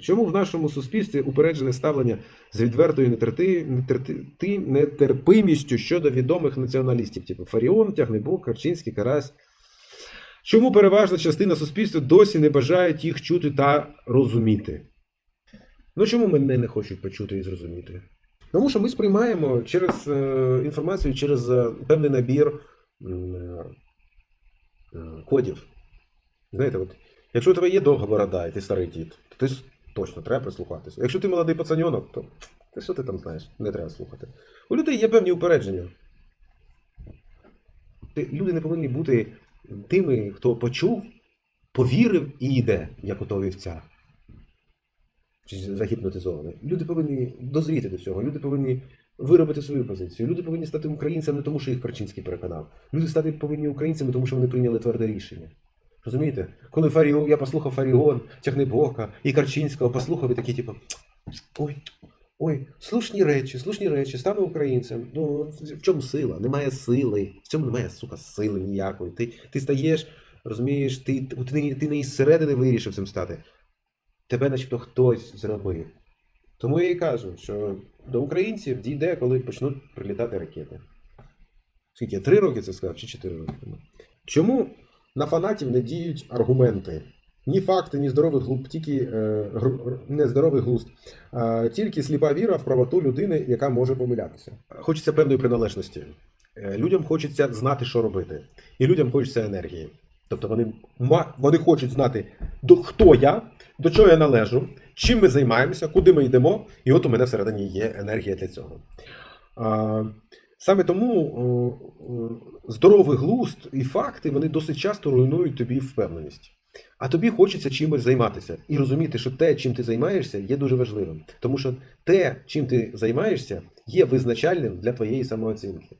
Чому в нашому суспільстві упереджене ставлення з відвертою нетерти, нетерти, нетерпимістю щодо відомих націоналістів, типу Фаріон, Тягнебок, Карчинський, Карась? Чому переважна частина суспільства досі не бажають їх чути та розуміти? Ну чому мене не хочуть почути і зрозуміти? Тому що ми сприймаємо через е, інформацію через е, певний набір е, е, кодів. Знаєте, от, якщо у тебе є довга борода, і ти старий дід, то ти точно треба прислухатися. Якщо ти молодий пацаньонок, то що ти там знаєш? Не треба слухати. У людей є певні упередження. Люди не повинні бути тими, хто почув, повірив і йде, як того вівця. Чи загіпнотизований. Люди повинні дозріти до цього. Люди повинні виробити свою позицію. Люди повинні стати українцями тому, що їх Карчинський переконав. Люди стати повинні українцями, тому що вони прийняли тверде рішення. Розумієте? Коли Фаріон, я послухав Фаріон, Тягнебока і Карчинського, послухав і такі, типу, ой, ой, слушні речі, слушні речі, стану українцем. Ну, в чому сила? Немає сили. В цьому немає, сука, сили ніякої. Ти, ти стаєш, розумієш, ти, ти, ти не із середини вирішив цим стати. Тебе начебто хтось зробив. Тому я і кажу, що до українців дійде, коли почнуть прилітати ракети. Скільки я три роки це сказав, чи чотири роки? Чому на фанатів не діють аргументи? Ні факти, ні здоровий глузд, тільки е, не здоровий глузд, тільки сліпа віра в правоту людини, яка може помилятися. Хочеться певної приналежності. Е, Людям хочеться знати, що робити. І людям хочеться енергії. Тобто вони, вони хочуть знати, до, хто я, до чого я належу, чим ми займаємося, куди ми йдемо, і от у мене всередині є енергія для цього. Саме тому здоровий глузд і факти вони досить часто руйнують тобі впевненість. А тобі хочеться чимось займатися і розуміти, що те, чим ти займаєшся, є дуже важливим. Тому що те, чим ти займаєшся, є визначальним для твоєї самооцінки.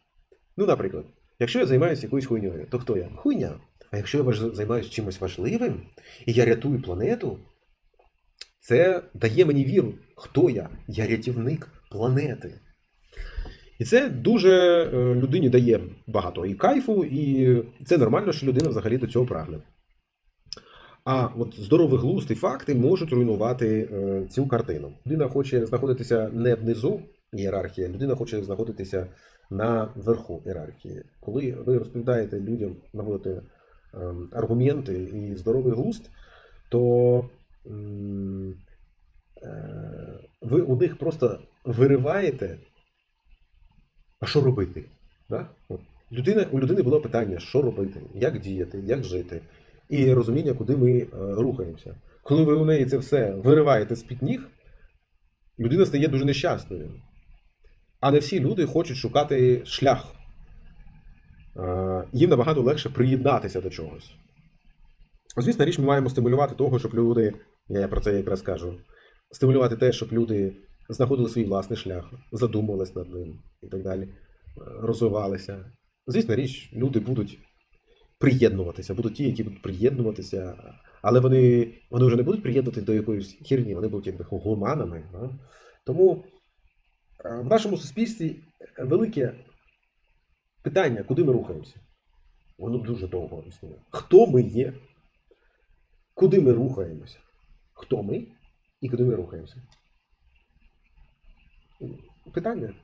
Ну, наприклад, якщо я займаюся якоюсь хуйньою, то хто я? Хуйня. А якщо я займаюся чимось важливим, і я рятую планету, це дає мені віру, хто я? Я рятівник планети. І це дуже е, людині дає багато і кайфу, і це нормально, що людина взагалі до цього прагне. А от здоровий глузд і факти можуть руйнувати е, цю картину. Людина хоче знаходитися не внизу ієрархії, людина хоче знаходитися на верху ієрархії. Коли ви розповідаєте людям, наводите ем, аргументи і здоровий глузд, то е, ви у них просто вириваєте, а що робити? Да? От. Людина, у людини було питання, що робити, як діяти, як жити, і розуміння, куди ми е, рухаємося. Коли ви у неї це все вириваєте з-під ніг, людина стає дуже нещасною. А не всі люди хочуть шукати шлях. Е, Їм набагато легше приєднатися до чогось. Звісно, річ, ми маємо стимулювати того, щоб люди, я про це якраз кажу, стимулювати те, щоб люди знаходили свій власний шлях, задумувались над ним і так далі, е, розвивалися. Звісно, річ, люди будуть приєднуватися, будуть ті, які будуть приєднуватися, але вони, вони вже не будуть приєднуватися до якоїсь херні, вони будуть якби гуманами. Да? Тому е, в нашому суспільстві велике питання, куди ми рухаємося. Воно дуже довго існує. Хто ми є? Куди ми рухаємося? Хто ми і куди ми рухаємося? Питання.